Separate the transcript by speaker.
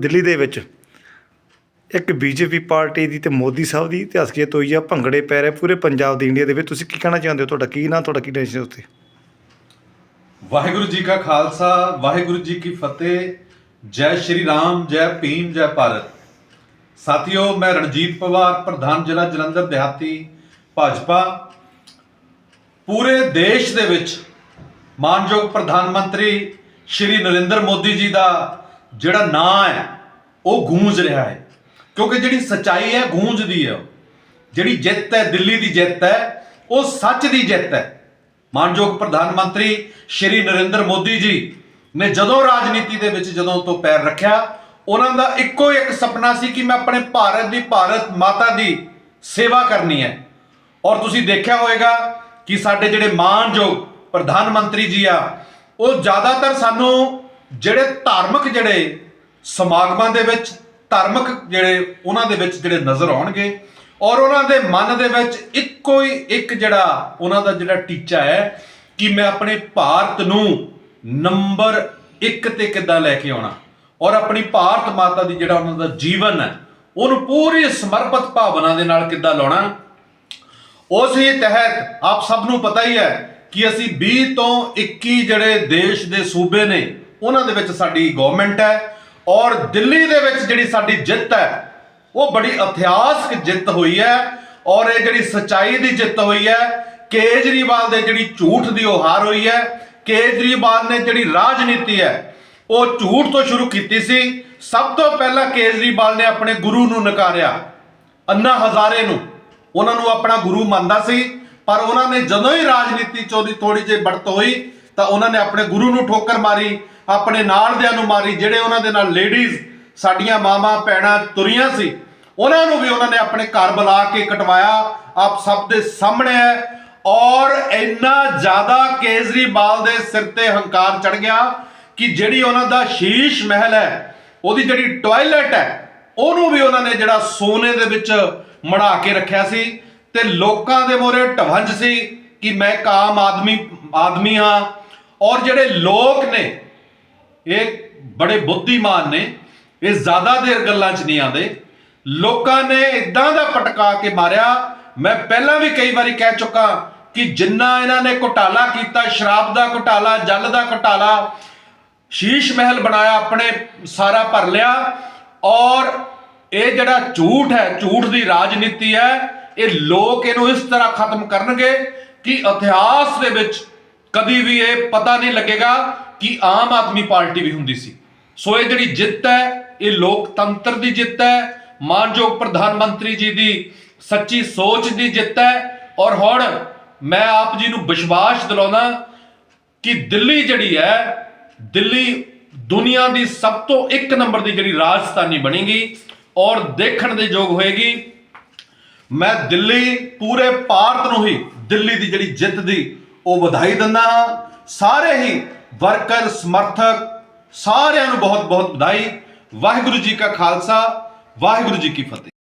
Speaker 1: ਦਿੱਲੀ ਦੇ ਵਿੱਚ ਇੱਕ ਬੀਜੇਪੀ ਪਾਰਟੀ ਦੀ ਤੇ ਮੋਦੀ ਸਾਹਿਬ ਦੀ ਇਤਿਹਾਸਕੀਅਤ ਹੋਈ ਆ, ਭੰਗੜੇ ਪੈ ਰਹੇ ਪੂਰੇ ਪੰਜਾਬ ਦੇ ਇੰਡੀਆ ਦੇ ਵਿੱਚ। ਤੁਸੀਂ ਕੀ ਕਹਿਣਾ ਚਾਹੁੰਦੇ ਹੋ? ਤੁਹਾਡਾ ਕੀ ਨਾਂ, ਤੁਹਾਡਾ ਕੀ ਟੈਨਸ਼ਨ ਉੱਤੇ?
Speaker 2: ਵਾਹਿਗੁਰੂ ਜੀ ਕਾ ਖਾਲਸਾ, ਵਾਹਿਗੁਰੂ ਜੀ ਕੀ ਫਤਿਹ। ਜੈ ਸ਼੍ਰੀ ਰਾਮ, ਜੈ ਭੀਮ, ਜੈ ਭਾਰਤ। ਸਾਥੀਓ, ਮੈਂ ਰਣਜੀਤ ਪਵਾਰ, ਪ੍ਰਧਾਨ ਜ਼ਿਲ੍ਹਾ ਜਲੰਧਰ ਦਿਹਾਤੀ, ਭਾਜਪਾ। ਪੂਰੇ ਦੇਸ਼ ਦੇ ਵਿੱਚ ਮਾਨਯੋਗ ਪ੍ਰਧਾਨ ਮੰਤਰੀ ਸ਼੍ਰੀ ਨਰਿੰਦਰ ਮੋਦੀ ਜੀ ਦਾ ਜਿਹੜਾ ਨਾਂ ਹੈ, ਉਹ ਗੂੰਜ ਰਿਹਾ ਹੈ। ਕਿਉਂਕਿ ਜਿਹੜੀ ਸਚਾਈ ਹੈ ਗੂੰਜਦੀ ਹੈ। ਉਹ। ਜਿਹੜੀ ਜਿੱਤ ਹੈ, ਦਿੱਲੀ ਦੀ ਜਿੱਤ ਹੈ, ਉਹ ਸੱਚ ਦੀ ਜਿੱਤ ਹੈ। ਮਾਨਯੋਗ ਪ੍ਰਧਾਨ ਮੰਤਰੀ ਸ਼੍ਰੀ ਨਰਿੰਦਰ ਮੋਦੀ ਜੀ ਨੇ ਜਦੋਂ ਰਾਜਨੀਤੀ ਦੇ ਵਿੱਚ ਜਦੋਂ ਤੋਂ ਪੈਰ ਰੱਖਿਆ, ਉਹਨਾਂ ਦਾ ਇੱਕੋ ਇੱਕ ਸੁਪਨਾ ਸੀ ਕਿ ਮੈਂ ਆਪਣੇ ਭਾਰਤ ਦੀ, ਭਾਰਤ ਮਾਤਾ ਦੀ ਸੇਵਾ ਕਰਨੀ ਹੈ। ਔਰ ਤੁਸੀਂ ਦੇਖਿਆ ਹੋਵੇਗਾ ਕਿ ਸਾਡੇ ਜਿਹੜੇ ਮਾਨਯੋਗ ਪ੍ਰਧਾਨ ਮੰਤਰੀ ਜੀ ਆ, ਉਹ ਜ਼ਿਆਦਾਤਰ ਸਾਨੂੰ ਜਿਹੜੇ ਧਾਰਮਿਕ ਜਿਹੜੇ ਸਮਾਗਮਾਂ ਦੇ ਵਿੱਚ, ਧਾਰਮਿਕ ਜਿਹੜੇ ਉਹਨਾਂ ਦੇ ਵਿੱਚ ਜਿਹੜੇ ਨਜ਼ਰ ਆਉਣਗੇ ਔਰ ਉਹਨਾਂ ਦੇ ਮਨ ਦੇ ਵਿੱਚ ਇੱਕੋ ਹੀ ਇੱਕ ਜਿਹੜਾ ਉਹਨਾਂ ਦਾ ਜਿਹੜਾ ਟੀਚਾ ਹੈ ਕਿ ਮੈਂ ਆਪਣੇ ਭਾਰਤ ਨੂੰ ਨੰਬਰ 1 ਤੇ ਕਿੱਦਾਂ ਲੈ ਕੇ ਆਉਣਾ ਔਰ ਆਪਣੀ ਭਾਰਤ ਮਾਤਾ ਦੀ ਜਿਹੜਾ ਉਹਨਾਂ ਦਾ ਜੀਵਨ ਹੈ, ਉਹਨੂੰ ਪੂਰੀ ਸਮਰਪਿਤ ਭਾਵਨਾ ਦੇ ਨਾਲ ਕਿੱਦਾਂ ਲਾਉਣਾ। ਉਸ ਹੀ ਤਹਿਤ ਆਪ ਸਭ ਨੂੰ ਪਤਾ ਹੀ ਹੈ ਕਿ ਅਸੀਂ 20 ਤੋਂ 21 ਜਿਹੜੇ ਦੇਸ਼ ਦੇ ਸੂਬੇ ਨੇ, ਉਹਨਾਂ ਦੇ ਵਿੱਚ ਸਾਡੀ ਗਵਰਨਮੈਂਟ ਹੈ ਔਰ ਦਿੱਲੀ ਦੇ ਵਿੱਚ ਜਿਹੜੀ ਸਾਡੀ ਜਿੱਤ ਹੈ, ਉਹ ਬੜੀ ਇਤਿਹਾਸਕ ਜਿੱਤ ਹੋਈ ਹੈ ਔਰ ਇਹ ਜਿਹੜੀ ਸਚਾਈ ਦੀ ਜਿੱਤ ਹੋਈ ਹੈ, ਕੇਜਰੀਵਾਲ ਦੇ ਜਿਹੜੀ ਝੂਠ ਦੀ ਉਹ ਹਾਰ ਹੋਈ ਹੈ, ਕੇਜਰੀਵਾਲ ਨੇ ਜਿਹੜੀ ਰਾਜਨੀਤੀ ਹੈ, ਉਹ ਝੂਠ ਤੋਂ ਸ਼ੁਰੂ ਕੀਤੀ ਸੀ। ਸਭ ਤੋਂ ਪਹਿਲਾਂ ਕੇਜਰੀਵਾਲ ਨੇ ਆਪਣੇ ਗੁਰੂ ਨੂੰ ਨਕਾਰਿਆ, ਅੰਨਾ ਹਜ਼ਾਰੇ ਨੂੰ, ਉਹਨਾਂ ਨੂੰ ਆਪਣਾ ਗੁਰੂ ਮੰਨਦਾ ਸੀ। ਪਰ ਉਹਨਾਂ ਨੇ ਜਦੋਂ ਹੀ ਰਾਜਨੀਤੀ ਚੋਂ ਦੀ ਥੋੜੀ ਜਿਹੀ ਬੜਤ ਹੋਈ, ਤਾਂ ਉਹਨਾਂ ਨੇ ਆਪਣੇ ਗੁਰੂ ਨੂੰ ਠੋਕਰ ਮਾਰੀ, ਆਪਣੇ ਨਾਲ ਦਿਆਂ ਨੂੰ ਮਾਰੀ, ਜਿਹੜੇ ਉਹਨਾਂ ਦੇ ਨਾਲ ਲੇਡੀਜ਼ ਸਾਡੀਆਂ ਮਾਵਾਂ, ਭੈਣਾਂ ਤੁਰੀਆਂ ਸੀ, ਉਹਨਾਂ ਨੂੰ ਵੀ ਉਹਨਾਂ ਨੇ ਆਪਣੇ ਘਰ ਬੁਲਾ ਕੇ ਕਟਵਾਇਆ। ਆਪ ਸਭ ਦੇ ਸਾਹਮਣੇ ਹੈ ਔਰ ਇੰਨਾ ਜ਼ਿਆਦਾ ਕੇਜਰੀਵਾਲ ਦੇ ਸਿਰ ਤੇ ਹੰਕਾਰ ਚੜ ਗਿਆ ਕਿ ਜਿਹੜੀ ਉਹਨਾਂ ਦਾ ਸ਼ੀਸ਼ ਮਹਿਲ ਹੈ, ਉਹਦੀ ਜਿਹੜੀ ਟਾਇਲਟ ਹੈ, ਉਹਨੂੰ ਵੀ ਉਹਨਾਂ ਨੇ ਜਿਹੜਾ ਸੋਨੇ ਦੇ ਵਿੱਚ ਮੜਾ ਕੇ ਰੱਖਿਆ ਸੀ। ਤੇ ਲੋਕਾਂ ਦੇ ਮੋਰੇ ਢਵੰਜ ਸੀ ਕਿ ਮੈਂ ਇੱਕ ਆਮ ਆਦਮੀ ਆਦਮੀ ਹਾਂ। ਔਰ ਜਿਹੜੇ ਲੋਕ ਨੇ, ਇਹ ਬੜੇ ਬੁੱਧੀਮਾਨ ਨੇ, ਇਹ ਜ਼ਿਆਦਾ ਦੇਰ ਗੱਲਾਂ 'ਚ ਨਹੀਂ ਆਉਂਦੇ। ਲੋਕਾਂ ਨੇ ਇਦਾਂ ਦਾ ਪਟਕਾ ਕੇ ਮਾਰਿਆ, ਮੈਂ ਪਹਿਲਾਂ ਵੀ ਕਈ ਵਾਰੀ ਕਹਿ ਚੁੱਕਾ ਕਿ ਜਿੰਨਾ ਇਹਨਾਂ ਨੇ ਘੁਟਾਲਾ ਕੀਤਾ, ਸ਼ਰਾਬ ਦਾ ਘੁਟਾਲਾ, ਜਲ ਦਾ ਘੁਟਾਲਾ, ਸ਼ੀਸ਼ ਮਹਿਲ ਬਣਾਇਆ, ਆਪਣੇ ਸਾਰਾ ਭਰ ਲਿਆ। ਔਰ ਇਹ ਜਿਹੜਾ ਝੂਠ ਹੈ, ਝੂਠ ਦੀ ਰਾਜਨੀਤੀ ਹੈ ਇਹ ਲੋਕ ਇਹਨੂੰ ਇਸ ਤਰ੍ਹਾਂ ਖਤਮ ਕਰਨਗੇ ਕਿ ਇਤਿਹਾਸ ਦੇ ਵਿੱਚ ਕਦੀ ਵੀ ਇਹ ਪਤਾ ਨਹੀਂ ਲੱਗੇਗਾ ਕਿ ਆਮ ਆਦਮੀ ਪਾਰਟੀ ਵੀ ਹੁੰਦੀ ਸੀ। ਸੋ ਇਹ ਜਿਹੜੀ ਜਿੱਤ ਹੈ, ਇਹ ਲੋਕਤੰਤਰ ਦੀ ਜਿੱਤ ਹੈ, ਮਾਨਯੋਗ ਪ੍ਰਧਾਨ ਮੰਤਰੀ ਜੀ ਦੀ ਸੱਚੀ ਸੋਚ ਦੀ ਜਿੱਤ ਹੈ। ਔਰ ਹੁਣ ਮੈਂ ਆਪ ਜੀ ਨੂੰ ਵਿਸ਼ਵਾਸ ਦਿਲਾਉਣਾ ਕਿ ਦਿੱਲੀ ਜਿਹੜੀ ਹੈ, ਦਿੱਲੀ ਦੁਨੀਆ ਦੀ ਸਭ ਤੋਂ ਇੱਕ ਨੰਬਰ ਦੀ ਜਿਹੜੀ ਰਾਜਧਾਨੀ ਬਣੇਗੀ ਔਰ ਦੇਖਣ ਦੇ ਯੋਗ ਹੋਏਗੀ। ਮੈਂ ਦਿੱਲੀ ਪੂਰੇ ਭਾਰਤ ਨੂੰ ਹੀ ਦਿੱਲੀ ਦੀ ਜਿਹੜੀ ਜਿੱਤ ਦੀ ਉਹ ਵਧਾਈ ਦਿੰਦਾ ਹਾਂ। ਸਾਰੇ ਹੀ ਵਰਕਰ, ਸਮਰਥਕ ਸਾਰਿਆਂ ਨੂੰ ਬਹੁਤ ਬਹੁਤ ਵਧਾਈ। ਵਾਹਿਗੁਰੂ ਜੀ ਕਾ ਖਾਲਸਾ, ਵਾਹਿਗੁਰੂ ਜੀ ਕੀ ਫਤਿਹ।